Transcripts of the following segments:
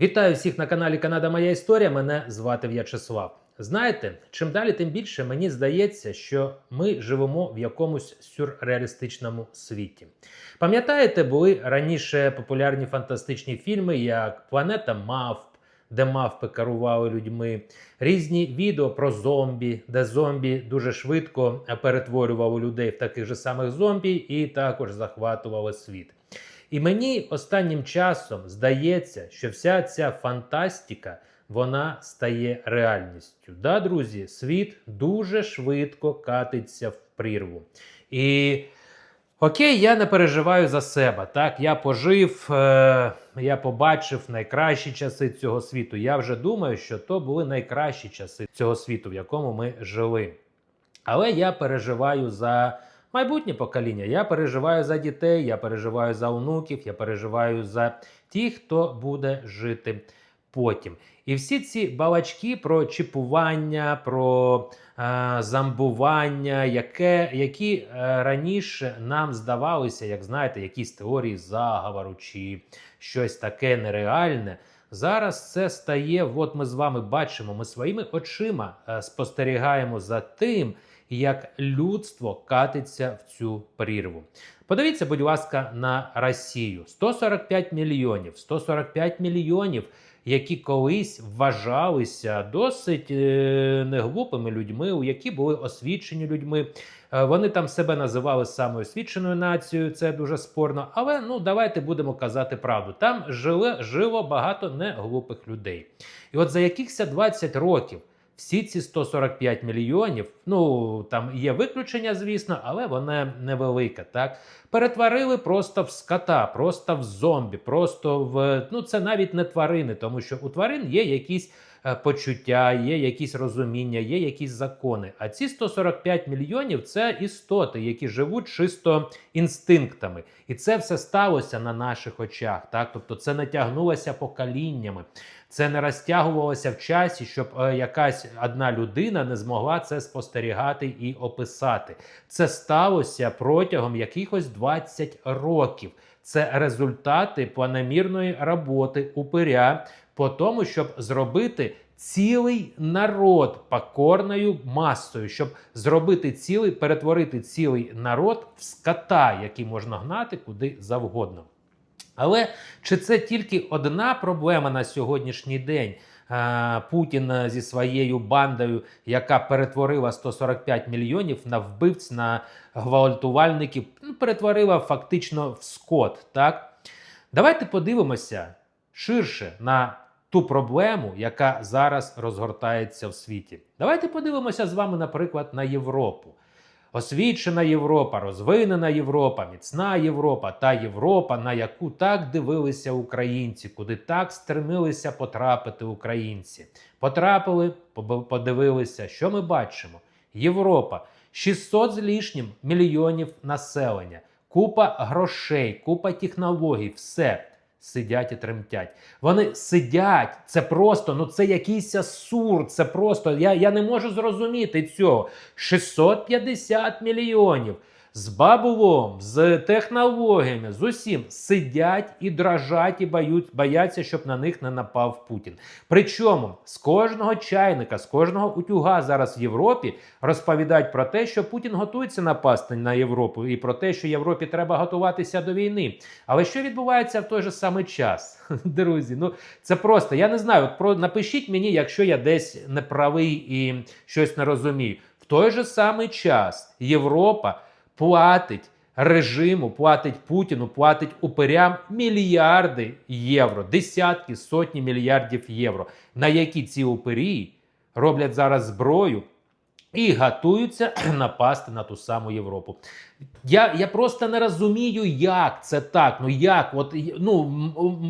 Вітаю всіх на каналі Канада Моя Історія. Мене звати В'ячеслав. Знаєте, чим далі, тим більше мені здається, що ми живемо в якомусь сюрреалістичному світі. Пам'ятаєте, були раніше популярні фантастичні фільми, як Планета Мавп, де мавпи керували людьми, різні відео про зомбі, де зомбі дуже швидко перетворювали людей в таких же самих зомбі і також захватували світ. І мені останнім часом здається, що вся ця фантастика вона стає реальністю. Да, друзі, світ дуже швидко катиться в прірву. І окей, я не переживаю за себе. Так, я пожив, е- я побачив найкращі часи цього світу. Я вже думаю, що то були найкращі часи цього світу, в якому ми жили. Але я переживаю за майбутнє покоління. Я переживаю за дітей, я переживаю за онуків, я переживаю за тих, хто буде жити потім. І всі ці балачки про чіпування, про е, замбування, яке, які е, раніше нам здавалися, як знаєте, якісь теорії заговору чи щось таке нереальне. Зараз це стає, от ми з вами бачимо, ми своїми очима е, спостерігаємо за тим, як людство катиться в цю прірву. Подивіться, будь ласка, на Росію: 145 мільйонів, 145 мільйонів, які колись вважалися досить е, неглупими людьми, у які були освічені людьми. Е, Вони там себе називали самою освіченою нацією, це дуже спорно. Але ну давайте будемо казати правду. Там жили, жило багато неглупих людей. І от за якихось 20 років всі ці 145 мільйонів, ну там є виключення, звісно, але вона невелика. Так перетворили просто в скота, просто в зомбі, просто в ну це навіть не тварини, тому що у тварин є якісь почуття, є якісь розуміння, є якісь закони. А ці 145 мільйонів це істоти, які живуть чисто інстинктами, і це все сталося на наших очах. Так, тобто це не тягнулося поколіннями. Це не розтягувалося в часі, щоб е, якась одна людина не змогла це спостерігати і описати. Це сталося протягом якихось 20 років. Це результати планомірної роботи упиря по тому, щоб зробити цілий народ покорною масою, щоб зробити цілий, перетворити цілий народ в скота, який можна гнати куди завгодно. Але чи це тільки одна проблема на сьогоднішній день? Путін зі своєю бандою, яка перетворила 145 мільйонів на вбивць, на гвалтувальників, ну, перетворила фактично в скот. Так? Давайте подивимося ширше на ту проблему, яка зараз розгортається в світі. Давайте подивимося з вами, наприклад, на Європу. Освічена Європа, розвинена Європа, міцна Європа, та Європа, на яку так дивилися українці, куди так стремилися потрапити українці. Потрапили, подивилися, що ми бачимо. Європа 600 з лишнім мільйонів населення, купа грошей, купа технологій, все. Сидять і тремтять. Вони сидять. Це просто, ну це якийсь сур. Це просто. Я, я не можу зрозуміти цього. 650 мільйонів з бабулом, з технологіями, з усім сидять і дрожать, і боють, бояться, щоб на них не напав Путін. Причому з кожного чайника, з кожного утюга зараз в Європі розповідають про те, що Путін готується напасти на Європу, і про те, що Європі треба готуватися до війни. Але що відбувається в той же самий час, друзі? Ну це просто я не знаю. Про напишіть мені, якщо я десь неправий і щось не розумію. В той же самий час Європа платить режиму, платить Путіну, платить уперям мільярди євро, десятки, сотні мільярдів євро, на які ці упері роблять зараз зброю і готуються напасти на ту саму Європу. Я, я просто не розумію, як це так. Ну як? От ну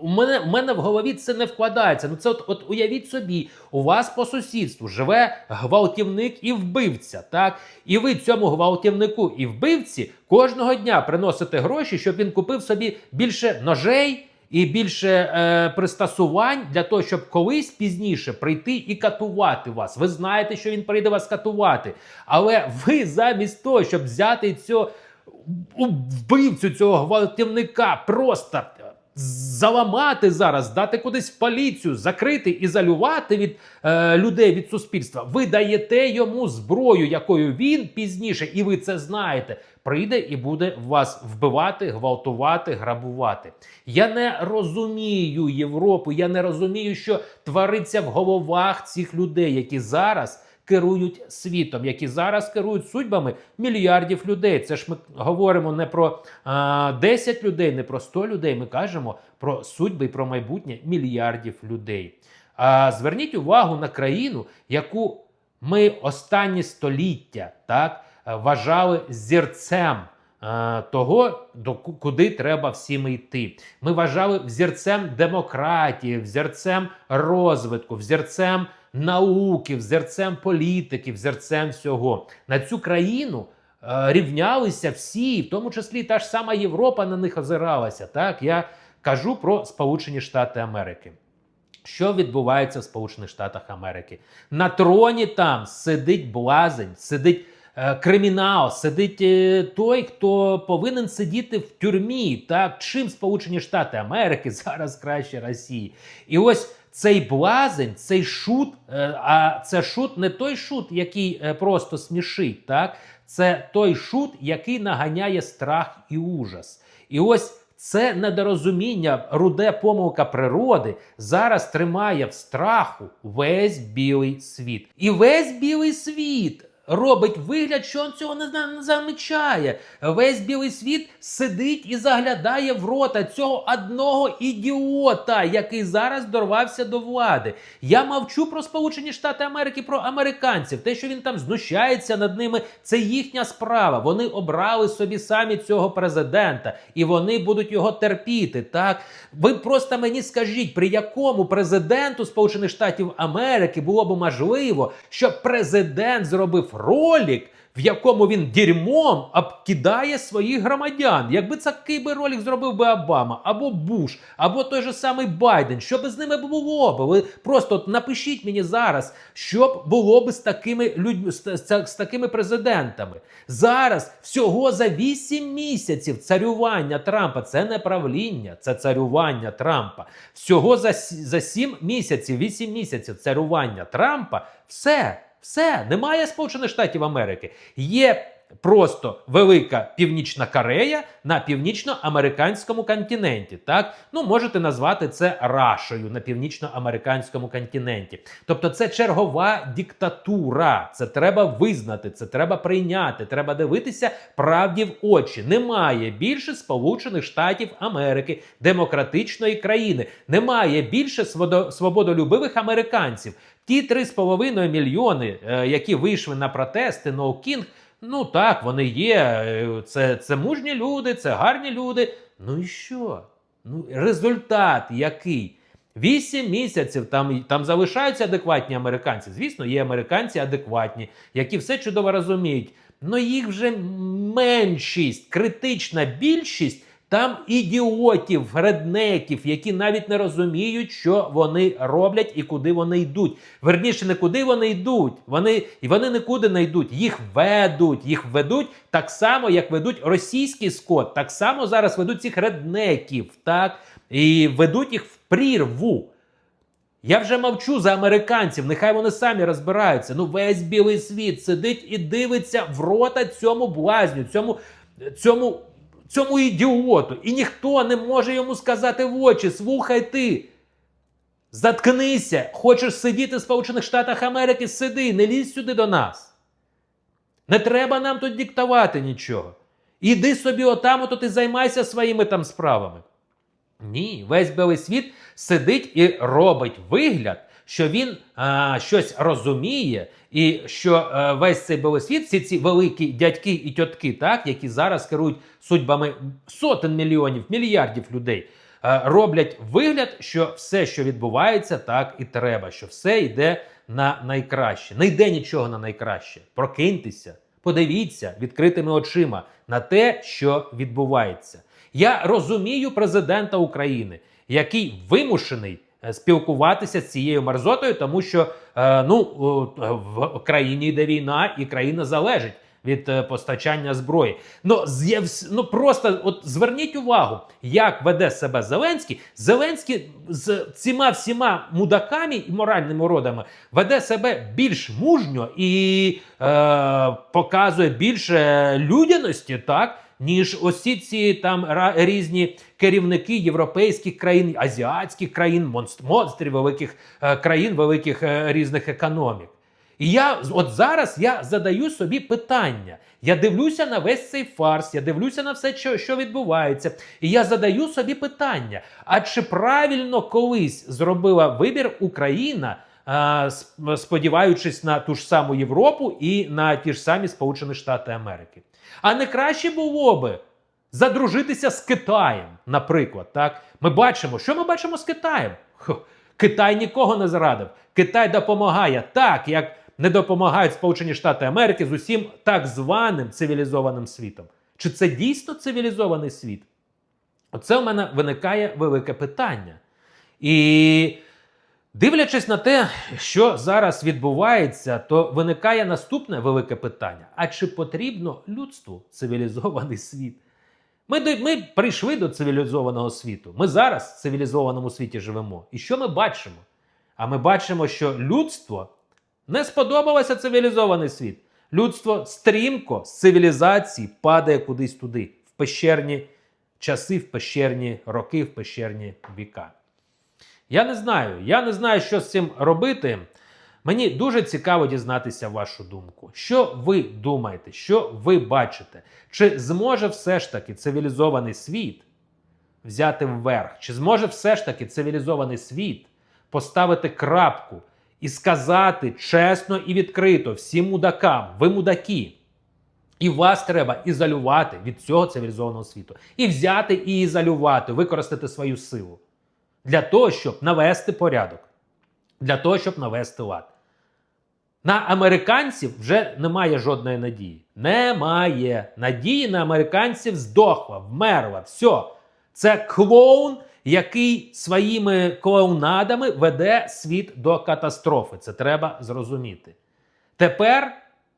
у мене, у мене в голові це не вкладається. Ну це от, от уявіть собі, у вас по сусідству живе гвалтівник і вбивця, так? І ви цьому гвалтівнику і вбивці кожного дня приносите гроші, щоб він купив собі більше ножей. І більше е, пристосувань для того, щоб колись пізніше прийти і катувати вас. Ви знаєте, що він прийде вас катувати. Але ви замість того, щоб взяти цього вбивцю цього гвалтівника, просто заламати зараз, дати кудись в поліцію, закрити, ізолювати від е, людей від суспільства. Ви даєте йому зброю, якою він пізніше, і ви це знаєте. Прийде і буде вас вбивати, гвалтувати, грабувати. Я не розумію Європу. Я не розумію, що твориться в головах цих людей, які зараз керують світом, які зараз керують судьбами мільярдів людей. Це ж ми говоримо не про а, 10 людей, не про 100 людей. Ми кажемо про судьби і про майбутнє мільярдів людей. А зверніть увагу на країну, яку ми останні століття так вважали зірцем. Того, до куди треба всім йти. Ми вважали взірцем демократії, взірцем розвитку, взірцем науки, взірцем політики, взірцем всього. На цю країну е, рівнялися всі, в тому числі та ж сама Європа на них озиралася. Так, я кажу про Сполучені Штати Америки. Що відбувається в Сполучених Штатах Америки? На троні там сидить блазень, сидить е, кримінал, сидить е, той, хто повинен сидіти в тюрмі. Так, чим Сполучені Штати Америки зараз краще Росії? І ось цей блазень, цей шут, е, а це шут не той шут, який е, просто смішить, так? Це той шут, який наганяє страх і ужас. І ось це недорозуміння, руде помилка природи зараз тримає в страху весь білий світ. І весь білий світ робить вигляд, що він цього не, замічає. Весь білий світ сидить і заглядає в рота цього одного ідіота, який зараз дорвався до влади. Я мовчу про Сполучені Штати Америки, про американців. Те, що він там знущається над ними, це їхня справа. Вони обрали собі самі цього президента, і вони будуть його терпіти. Так ви просто мені скажіть, при якому президенту Сполучених Штатів Америки було б можливо, щоб президент зробив ролик. В якому він дерьмом обкидає своїх громадян. Якби такий би ролик зробив би Обама, або Буш, або той же самий Байден, що би з ними було б? Ви просто от напишіть мені зараз, що б було б з такими людьми, з, з, з такими президентами. Зараз всього за 8 місяців царювання Трампа це не правління, це царювання Трампа. Всього за, за 7 місяців, 8 місяців царювання Трампа, все. Все, немає Сполучених Штатів Америки. Є просто велика Північна Корея на північноамериканському континенті. Так, ну можете назвати це Рашою на північноамериканському континенті. Тобто, це чергова диктатура. Це треба визнати, це треба прийняти. Треба дивитися правді в очі. Немає більше Сполучених Штатів Америки, демократичної країни. Немає більше свободо- свободолюбивих американців. Ті 3,5 мільйони, е, які вийшли на протести No King, ну так, вони є. е, Це, це мужні люди, це гарні люди. Ну і що? Ну, результат який? Вісім місяців там, там залишаються адекватні американці. Звісно, є американці адекватні, які все чудово розуміють. Ну їх вже меншість, критична більшість. Там ідіотів, реднеків, які навіть не розуміють, що вони роблять і куди вони йдуть. Верніше, не куди вони йдуть. Вони і вони нікуди не йдуть. Їх ведуть, їх ведуть так само, як ведуть російський скот. Так само зараз ведуть цих реднеків, так і ведуть їх в прірву. Я вже мовчу за американців, нехай вони самі розбираються. Ну, весь білий світ сидить і дивиться в рота цьому блазню, цьому, цьому, цьому ідіоту. І ніхто не може йому сказати в очі: слухай ти. Заткнися, хочеш сидіти в Сполучених Штатах Америки, сиди, не лізь сюди до нас. Не треба нам тут диктувати нічого. Іди собі отам, ото ти займайся своїми там справами. Ні, весь білий світ сидить і робить вигляд, що він а, щось розуміє, і що а, весь цей світ, всі ці великі дядьки і тітки, так, які зараз керують судьбами сотень мільйонів, мільярдів людей, а, роблять вигляд, що все, що відбувається, так і треба, що все йде на найкраще. Не йде нічого на найкраще. Прокиньтеся, подивіться відкритими очима на те, що відбувається. Я розумію президента України, який вимушений е, спілкуватися з цією мерзотою, тому що е, ну в країні йде війна, і країна залежить від е, постачання зброї. Ну, з'яв- ну просто от зверніть увагу, як веде себе Зеленський. Зеленський з цими всіма мудаками і моральними уродами веде себе більш мужньо і е, показує більше людяності, так. Ніж усі ці там різні керівники європейських країн, азіатських країн, монст- монстрів великих е, країн, великих е, різних економік. І я от зараз я задаю собі питання. Я дивлюся на весь цей фарс, я дивлюся на все, що, що відбувається. І я задаю собі питання: а чи правильно колись зробила вибір Україна, а, сподіваючись на ту ж саму Європу і на ті ж самі Сполучені Штати Америки? А не краще було би задружитися з Китаєм, наприклад. Так? Ми бачимо, що ми бачимо з Китаєм? Хо, Китай нікого не зрадив. Китай допомагає так, як не допомагають Сполучені Штати Америки з усім так званим цивілізованим світом. Чи це дійсно цивілізований світ? Оце у мене виникає велике питання. І дивлячись на те, що зараз відбувається, то виникає наступне велике питання: а чи потрібно людству цивілізований світ? Ми, ми прийшли до цивілізованого світу. Ми зараз в цивілізованому світі живемо. І що ми бачимо? А ми бачимо, що людство не сподобалося цивілізований світ. Людство стрімко з цивілізації падає кудись туди, в пещерні часи, в пещерні роки, в пещерні віка. Я не знаю. Я не знаю, що з цим робити. Мені дуже цікаво дізнатися вашу думку. Що ви думаєте, що ви бачите? Чи зможе все ж таки цивілізований світ взяти вверх? Чи зможе все ж таки цивілізований світ поставити крапку і сказати чесно і відкрито всім мудакам, ви мудаки, і вас треба ізолювати від цього цивілізованого світу. І взяти і ізолювати, використати свою силу для того, щоб навести порядок, для того, щоб навести лад. На американців вже немає жодної надії. Немає. Надії на американців здохла, вмерла. Все. Це клоун, який своїми клоунадами веде світ до катастрофи. Це треба зрозуміти. Тепер,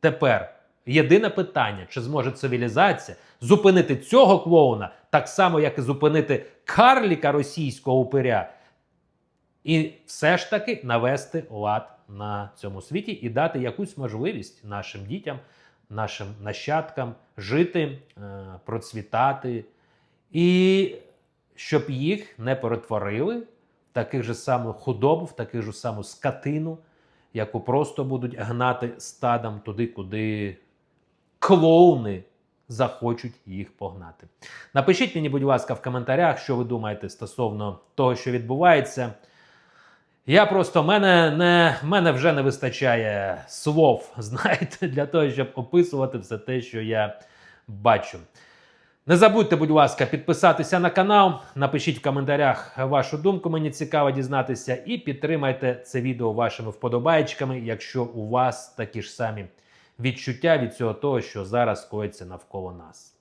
тепер єдине питання: чи зможе цивілізація зупинити цього клоуна так само, як і зупинити карліка російського упиря, і все ж таки навести лад на цьому світі і дати якусь можливість нашим дітям, нашим нащадкам жити, е, процвітати, і щоб їх не перетворили в таких же самих худобу, в таку ж саму скотину, яку просто будуть гнати стадом туди, куди клоуни захочуть їх погнати. Напишіть мені, будь ласка, в коментарях, що ви думаєте стосовно того, що відбувається. Я просто мене не мене вже не вистачає слов, знаєте, для того, щоб описувати все те, що я бачу. Не забудьте, будь ласка, підписатися на канал, напишіть в коментарях вашу думку, мені цікаво дізнатися, і підтримайте це відео вашими вподобайчиками, якщо у вас такі ж самі відчуття від цього того, що зараз коїться навколо нас.